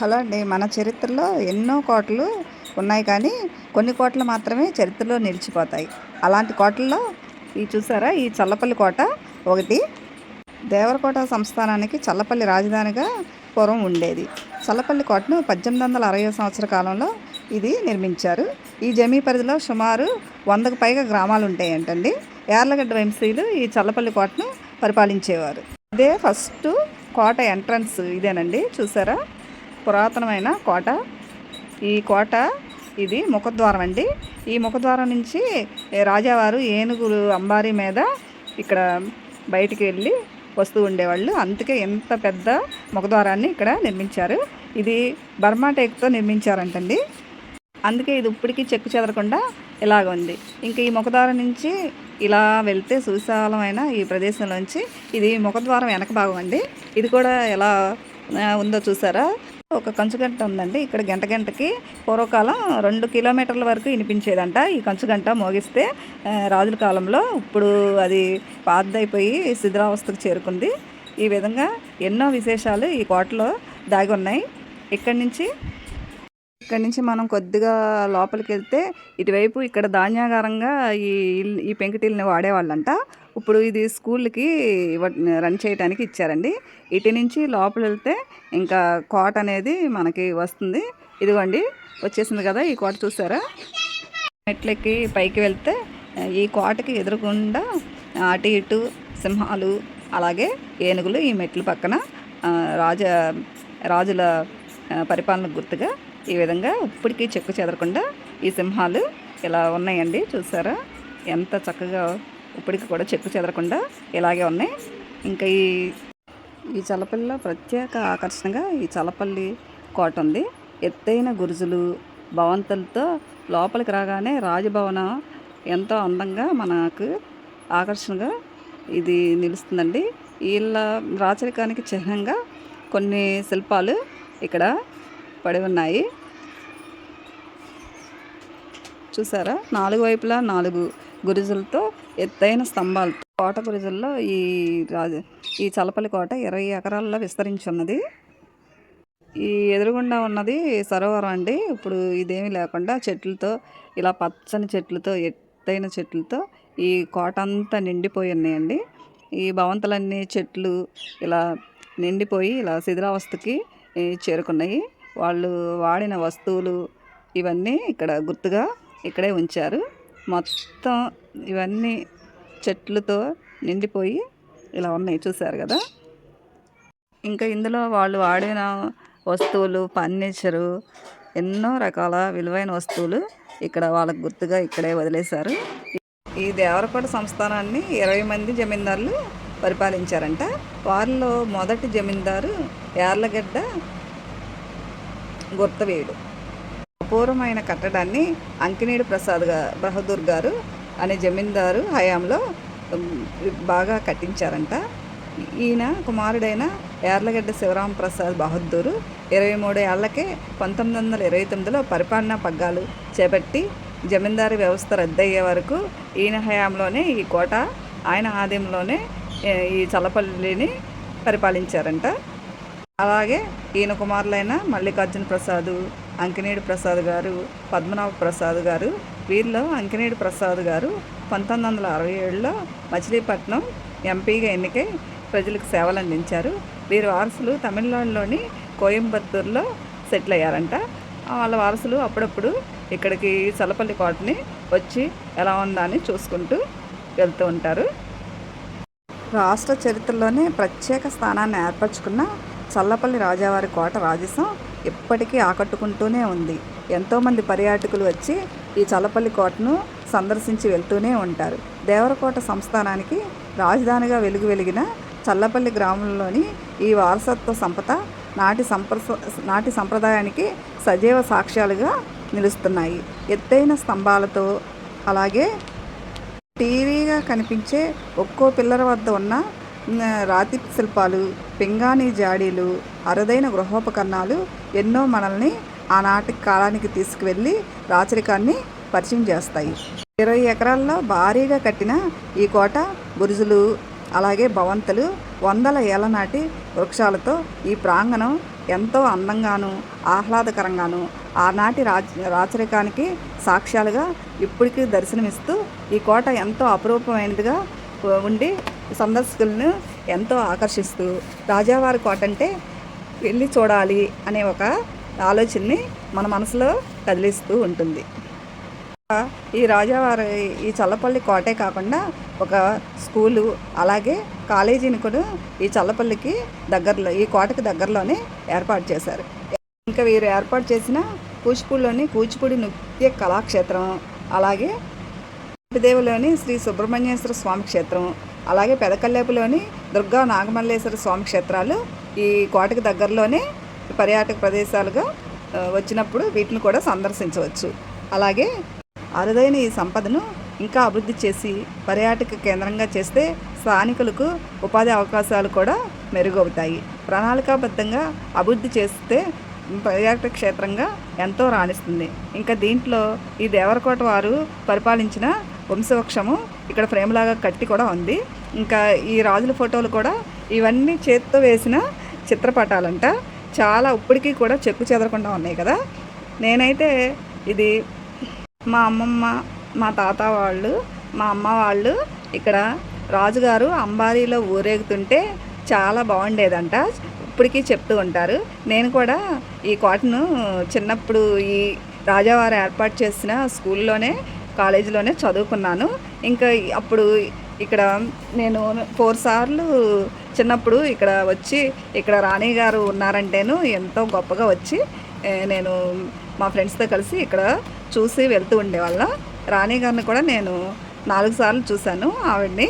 Hello అండి. మన చరిత్రలో ఎన్నో కోటలు ఉన్నాయి కానీ కొన్ని కోటలు మాత్రమే చరిత్రలో నిలిచిపోతాయి. అలాంటి కోటల్లో ఈ చూసారా? ఈ చల్లపల్లి కోట ఒకటి. దేవరకోట సంస్థానానికి చల్లపల్లి రాజధానిగా పూర్వం ఉండేది. చల్లపల్లి కోటను పద్దెనిమిది వందల అరవై సంవత్సర కాలంలో ఇది నిర్మించారు. ఈ జమీ పరిధిలో సుమారు వందకు పైగా గ్రామాలు ఉంటాయంటండి. యార్లగడ్డ వంశీయులు ఈ చల్లపల్లి కోటను పరిపాలించేవారు. ఇదే ఫస్ట్ కోట ఎంట్రన్స్ ఇదేనండి. చూసారా? పురాతనమైన కోట. ఈ కోట ఇది ముఖద్వారం అండి. ఈ ముఖద్వారం నుంచి రాజావారు ఏనుగులు అంబారీ మీద ఇక్కడ బయటికి వెళ్ళి వస్తూ ఉండేవాళ్ళు. అందుకే ఎంత పెద్ద ముఖద్వారాన్ని ఇక్కడ నిర్మించారు. ఇది బర్మా టేక్తో నిర్మించారంటండి. అందుకే ఇది ఇప్పటికీ చెక్కు చెదరకుండా ఇలాగ ఉంది. ఇంకా ఈ ముఖద్వారం నుంచి ఇలా వెళ్తే సువిశాలమైన ఈ ప్రదేశంలోంచి ఇది ముఖద్వారం వెనక భాగం అండి. ఇది కూడా ఎలా ఉందో చూసారా? ఒక కంచుగంట ఉందండి. ఇక్కడ గంట గంటకి పూర్వకాలం రెండు కిలోమీటర్ల వరకు వినిపించేదంట. ఈ కంచుగంట మోగిస్తే రాజుల కాలంలో ఇప్పుడు అది పాతదైపోయి శిథిరావస్థకు చేరుకుంది. ఈ విధంగా ఎన్నో విశేషాలు ఈ కోటలో దాగి ఉన్నాయి. ఇక్కడి నుంచి ఇక్కడి నుంచి మనం కొద్దిగా లోపలికి వెళ్తే ఇటువైపు ఇక్కడ ధాన్యాగారంగా ఈ ఈ పెంకుటిల్ని వాడేవాళ్ళంట. ఇప్పుడు ఇది స్కూల్కి రన్ చేయడానికి ఇచ్చారండి. ఇటు నుంచి లోపల వెళ్తే ఇంకా కోట అనేది మనకి వస్తుంది. ఇదిగోండి వచ్చేసింది కదా ఈ కోట చూసారా? మెట్లకి పైకి వెళ్తే ఈ కోటకి ఎదురుకుండా అటు ఇటు సింహాలు అలాగే ఏనుగులు ఈ మెట్ల పక్కన రాజ రాజుల పరిపాలన గుర్తుగా ఈ విధంగా ఇప్పటికీ చెక్కు చెదరకుండా ఈ సింహాలు ఇలా ఉన్నాయండి. చూసారా? ఎంత చక్కగా ఇప్పటికి కూడా చెక్కు చెదరకుండా ఇలాగే ఉన్నాయి. ఇంకా ఈ ఈ చల్లపల్లిలో ప్రత్యేక ఆకర్షణగా ఈ చల్లపల్లి కోట ఉంది. ఎత్తైన గురుజులు భవంతులతో లోపలికి రాగానే రాజభవనం ఎంతో అందంగా మనకు ఆకర్షణగా ఇది నిలుస్తుందండి. వీళ్ళ రాచరికానికి చిహ్నంగా కొన్ని శిల్పాలు ఇక్కడ పడి ఉన్నాయి. చూసారా? నాలుగు వైపులా నాలుగు గురుజులతో ఎత్తైన స్తంభాలు కోట గురుజుల్లో ఈ రాజ ఈ చలపల్లి కోట ఇరవై ఎకరాల్లో విస్తరించి ఉన్నది ఈ ఎదురుగుండా ఉన్నది సరోవరం అండి. ఇప్పుడు ఇదేమీ లేకుండా చెట్లతో ఇలా పచ్చని చెట్లతో ఎత్తైన చెట్లతో ఈ కోట అంతా నిండిపోయి ఉన్నాయండి. ఈ భవంతులన్నీ చెట్లు ఇలా నిండిపోయి ఇలా శిథిరావస్థకి చేరుకున్నాయి. వాళ్ళు వాడిన వస్తువులు ఇవన్నీ ఇక్కడ గుర్తుగా ఇక్కడే ఉంచారు. మొత్తం ఇవన్నీ చెట్లతో నిండిపోయి ఇలా ఉన్నాయి చూసారు కదా? ఇంకా ఇందులో వాళ్ళు వాడిన వస్తువులు ఫర్నిచరు ఎన్నో రకాల విలువైన వస్తువులు ఇక్కడ వాళ్ళకు గుర్తుగా ఇక్కడే వదిలేశారు. ఈ దేవరకోట సంస్థానాన్ని ఇరవై మంది జమీందారులు పరిపాలించారంట. వారిలో మొదటి జమీందారు యార్లగడ్డ గుర్తవేయుడు. అపూర్వమైన కట్టడాన్ని అంకినేడు ప్రసాద్గా బహదూర్ గారు అనే జమీందారు హయాంలో బాగా కట్టించారంట. ఈయన కుమారుడైన యార్లగడ్డ శివరాం ప్రసాద్ బహదూరు ఇరవై మూడు ఏళ్ళకే పంతొమ్మిది వందల ఇరవై తొమ్మిదిలో పరిపాలనా పగ్గాలు చేపట్టి జమీందారీ వ్యవస్థ రద్దయ్యే వరకు ఈయన హయాంలోనే ఈ కోట ఆయన ఆదయంలోనే ఈ చలపల్లిని పరిపాలించారంట. అలాగే ఈయన కుమారులైన మల్లికార్జున ప్రసాద్ అంకినేడు ప్రసాద్ గారు పద్మనాభ ప్రసాద్ గారు వీరిలో అంకినేడు ప్రసాద్ గారు పంతొమ్మిది వందల అరవై ఏడులో మచిలీపట్నం ఎంపీగా ఎన్నికై ప్రజలకు సేవలు అందించారు వీరి వారసులు తమిళనాడులోని కోయంబత్తూరులో సెటిల్ అయ్యారంట. వాళ్ళ వారసులు అప్పుడప్పుడు ఇక్కడికి చల్లపల్లి కోటని వచ్చి ఎలా ఉందా అని చూసుకుంటూ వెళ్తూ ఉంటారు. రాష్ట్ర చరిత్రలోనే ప్రత్యేక స్థానాన్ని ఏర్పరచుకున్న చల్లపల్లి రాజావారి కోట రాజసం ఇప్పటికీ ఆకట్టుకుంటూనే ఉంది. ఎంతోమంది పర్యాటకులు వచ్చి ఈ చల్లపల్లి కోటను సందర్శించి వెళ్తూనే ఉంటారు. దేవరకోట సంస్థానానికి రాజధానిగా వెలుగు వెలిగిన చల్లపల్లి గ్రామంలోని ఈ వారసత్వ సంపద నాటి సంప్రస నాటి సంప్రదాయానికి సజీవ సాక్ష్యాలుగా నిలుస్తున్నాయి. ఎత్తైన స్తంభాలతో అలాగే టీవీగా కనిపించే ఒక్కో పిల్లర వద్ద ఉన్న రాతి శిల్పాలు పింగాణి జాడీలు అరుదైన గృహోపకరణాలు ఎన్నో మనల్ని ఆనాటి కాలానికి తీసుకువెళ్ళి రాచరికాన్ని పరిచయం చేస్తాయి. ఇరవై ఎకరాల్లో భారీగా కట్టిన ఈ కోట బురుజులు అలాగే భవంతులు వందల ఏళ్ళ నాటి వృక్షాలతో ఈ ప్రాంగణం ఎంతో అందంగాను ఆహ్లాదకరంగాను ఆనాటి రాచ రాచరికానికి సాక్ష్యాలుగా ఇప్పటికీ దర్శనమిస్తూ ఈ కోట ఎంతో అపురూపమైనదిగా ఉండి సందర్శకులను ఎంతో ఆకర్షిస్తూ రాజావారి కోట అంటే వెళ్ళి చూడాలి అనే ఒక ఆలోచనని మన మనసులో కదిలిస్తూ ఉంటుంది. ఈ రాజావారి ఈ చల్లపల్లి కోటే కాకుండా ఒక స్కూలు అలాగే కాలేజీని కూడా ఈ చల్లపల్లికి దగ్గరలో ఈ కోటకి దగ్గరలోనే ఏర్పాటు చేశారు. ఇంకా వీరు ఏర్పాటు చేసిన కూచిపూడిలోని కూచిపూడి నృత్య కళాక్షేత్రం అలాగే దేవులోని శ్రీ సుబ్రహ్మణ్యేశ్వర స్వామి క్షేత్రం అలాగే పెదకల్లేపులోని దుర్గా నాగమల్లేశ్వర స్వామి క్షేత్రాలు ఈ కోటకు దగ్గరలోనే పర్యాటక ప్రదేశాలుగా వచ్చినప్పుడు వీటిని కూడా సందర్శించవచ్చు. అలాగే అరుదైన ఈ సంపదను ఇంకా అభివృద్ధి చేసి పర్యాటక కేంద్రంగా చేస్తే స్థానికులకు ఉపాధి అవకాశాలు కూడా మెరుగవుతాయి. ప్రణాళికాబద్ధంగా అభివృద్ధి చేస్తే పర్యాటక క్షేత్రంగా ఎంతో రాణిస్తుంది. ఇంకా దీంట్లో ఈ దేవరకోట వారు పరిపాలించిన వంశవృక్షము ఇక్కడ ఫ్రేమ్ లాగా కట్టి కూడా ఉంది. ఇంకా ఈ రాజుల ఫోటోలు కూడా ఇవన్నీ చేత్తో వేసిన చిత్రపటాలంట. చాలా ఇప్పటికీ కూడా చెక్కు చెదరకుండా ఉన్నాయి కదా. నేనైతే ఇది మా అమ్మమ్మ మా తాత వాళ్ళు మా అమ్మ వాళ్ళు ఇక్కడ రాజుగారు అంబారీలో ఊరేగుతుంటే చాలా బాగుండేదంట. ఇప్పటికీ చెప్తూ ఉంటారు. నేను కూడా ఈ కోటను చిన్నప్పుడు ఈ రాజావారు ఏర్పాటు చేసిన స్కూల్లోనే కాలేజీలోనే చదువుకున్నాను. ఇంకా అప్పుడు ఇక్కడ నేను ఫోర్ సార్లు చిన్నప్పుడు ఇక్కడ వచ్చి ఇక్కడ రాణి గారు ఉన్నారంటేను ఎంతో గొప్పగా వచ్చి నేను మా ఫ్రెండ్స్తో కలిసి ఇక్కడ చూసి వెళ్తూ ఉండేవాళ్ళం. రాణి గారిని కూడా నేను నాలుగు సార్లు చూశాను ఆవిడ్ని.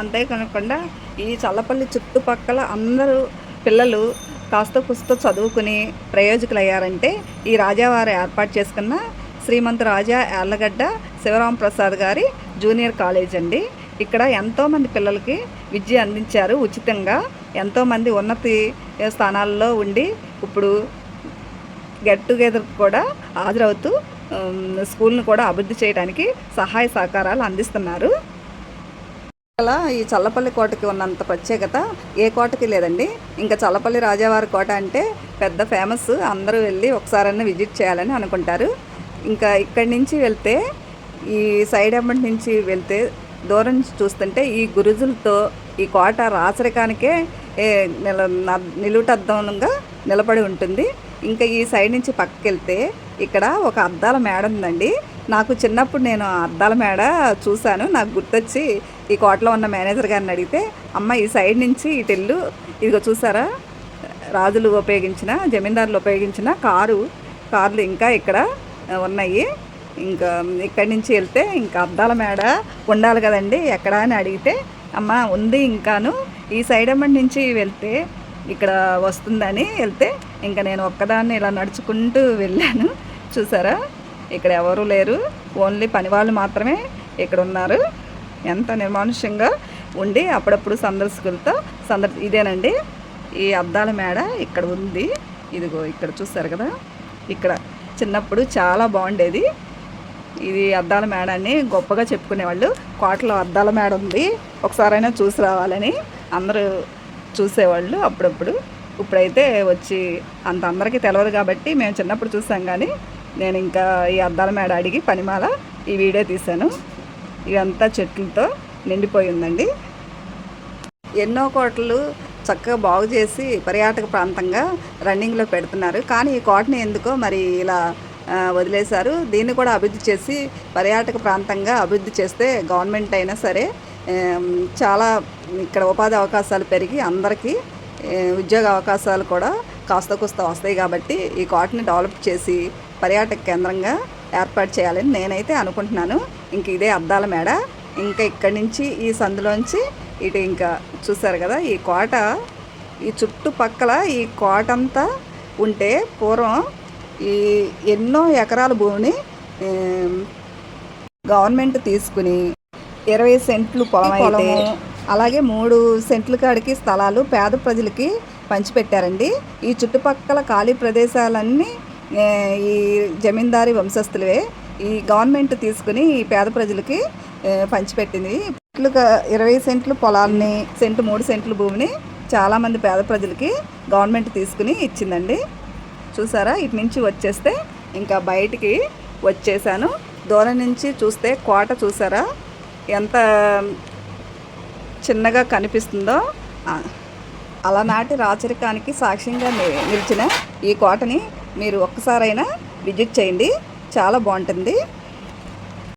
అంతేకాకుండా ఈ చల్లపల్లి చుట్టుపక్కల అందరూ పిల్లలు కాస్త పుస్త చదువుకుని ప్రయోజకులయ్యారంటే ఈ రాజావారు ఏర్పాటు చేసుకున్న శ్రీమంత్ రాజా యార్లగడ్డ శివరాం ప్రసాద్ గారి జూనియర్ కాలేజ్ అండి. ఇక్కడ ఎంతోమంది పిల్లలకి విద్య అందించారు ఉచితంగా. ఎంతోమంది ఉన్నతి స్థానాల్లో ఉండి ఇప్పుడు గెట్ టుగెదర్ కూడా హాజరవుతూ స్కూల్ను కూడా అభివృద్ధి చేయడానికి సహాయ సహకారాలు అందిస్తున్నారు. అలా ఈ చల్లపల్లి కోటకి ఉన్నంత ప్రత్యేకత ఏ కోటకి లేదండి. ఇంకా చల్లపల్లి రాజావారి కోట అంటే పెద్ద ఫేమస్. అందరూ వెళ్ళి ఒకసారన్నా విజిట్ చేయాలని అనుకుంటారు. ఇంకా ఇక్కడి నుంచి వెళ్తే ఈ సైడ్ అమ్మటి నుంచి వెళ్తే దూరం నుంచి చూస్తుంటే ఈ గురుజులతో ఈ కోట రాచరికానికే ఏ, నిల న- నిలువుటద్దంగా నిలబడి ఉంటుంది. ఇంకా ఈ సైడ్ నుంచి పక్కకి వెళ్తే ఇక్కడ ఒక అద్దాల మేడ ఉందండి. నాకు చిన్నప్పుడు నేను అద్దాల మేడ చూశాను. నాకు గుర్తొచ్చి ఈ కోటలో ఉన్న మేనేజర్ గారిని అడిగితే అమ్మ ఈ సైడ్ నుంచి ఇటు ఇదిగో చూసారా? రాజులు ఉపయోగించిన జమీందారులు ఉపయోగించిన కారు కార్లు ఇంకా ఇక్కడ ఉన్నాయి. ఇంకా ఇక్కడి నుంచి వెళ్తే ఇంకా అద్దాల మేడ ఉండాలి కదండి. ఎక్కడ అని అడిగితే అమ్మ ఉంది ఇంకాను. ఈ సైడ్ అమ్మ నుంచి వెళ్తే ఇక్కడ వస్తుందని వెళ్తే ఇంకా నేను ఒక్కదాన్ని ఇలా నడుచుకుంటూ వెళ్ళాను. చూసారా? ఇక్కడ ఎవరూ లేరు. ఓన్లీ పని వాళ్ళు మాత్రమే ఇక్కడ ఉన్నారు. ఎంత నిర్మానుష్యంగా ఉండి అప్పుడప్పుడు సందర్శకులతో సందర్ ఇదేనండి. ఈ అద్దాల మేడ ఇక్కడ ఉంది. ఇదిగో ఇక్కడ చూస్తారు కదా? ఇక్కడ చిన్నప్పుడు చాలా బాగుండేది. ఇది అద్దాల మేడ అని గొప్పగా చెప్పుకునేవాళ్ళు. కోటలో అద్దాల మేడ ఉంది. ఒకసారైనా చూసి రావాలని అందరూ చూసేవాళ్ళు అప్పుడప్పుడు. ఇప్పుడైతే వచ్చి అంత అందరికీ తెలియదు కాబట్టి మేము చిన్నప్పుడు చూసాం కానీ నేను ఇంకా ఈ అద్దాల మేడ అడిగి పనిమాల ఈ వీడియో తీశాను. ఇదంతా చెట్లతో నిండిపోయి ఉందండి. ఎన్నో కోటలు చక్కగా బాగు చేసి పర్యాటక ప్రాంతంగా రన్నింగ్లో పెడుతున్నారు. కానీ ఈ కోటని ఎందుకో మరి ఇలా వదిలేశారు. దీన్ని కూడా అభివృద్ధి చేసి పర్యాటక ప్రాంతంగా అభివృద్ధి చేస్తే గవర్నమెంట్ అయినా సరే చాలా ఇక్కడ ఉపాధి అవకాశాలు పెరిగి అందరికీ ఉద్యోగ అవకాశాలు కూడా కాస్త కుస్త వస్తాయి కాబట్టి ఈ కోటని డెవలప్ చేసి పర్యాటక కేంద్రంగా ఏర్పాటు చేయాలని నేనైతే అనుకుంటున్నాను. ఇంక ఇదే అద్దాల మేడ. ఇంకా ఇక్కడి నుంచి ఈ సందులోంచి ఇటు ఇంకా చూసారు కదా ఈ కోట ఈ చుట్టుపక్కల ఈ కోట అంతా ఉంటే పూర్వం ఈ ఎన్నో ఎకరాల భూమిని గవర్నమెంట్ తీసుకుని ఇరవై సెంట్లు పొలం అయితే అలాగే మూడు సెంట్ల కాడికి స్థలాలు పేద ప్రజలకి పంచిపెట్టారండి. ఈ చుట్టుపక్కల ఖాళీ ప్రదేశాలన్నీ ఈ జమీందారీ వంశస్థులవే ఈ గవర్నమెంట్ తీసుకుని ఈ పేద ప్రజలకి పంచిపెట్టింది. సెంట్లు ఇరవై సెంట్లు పొలాలని సెంటు మూడు సెంట్లు భూమిని చాలామంది పేద ప్రజలకి గవర్నమెంట్ తీసుకుని ఇచ్చిందండి. చూసారా? ఇటు నుంచి వచ్చేస్తే ఇంకా బయటికి వచ్చేసాను. దూరం నుంచి చూస్తే కోట చూసారా? ఎంత చిన్నగా కనిపిస్తుందో. ఆ, అలనాటి రాచరికానికి సాక్ష్యంగా ని- నిలిచిన ఈ కోటని మీరు ఒక్కసారైనా విజిట్ చేయండి. చాలా బాగుంటుంది.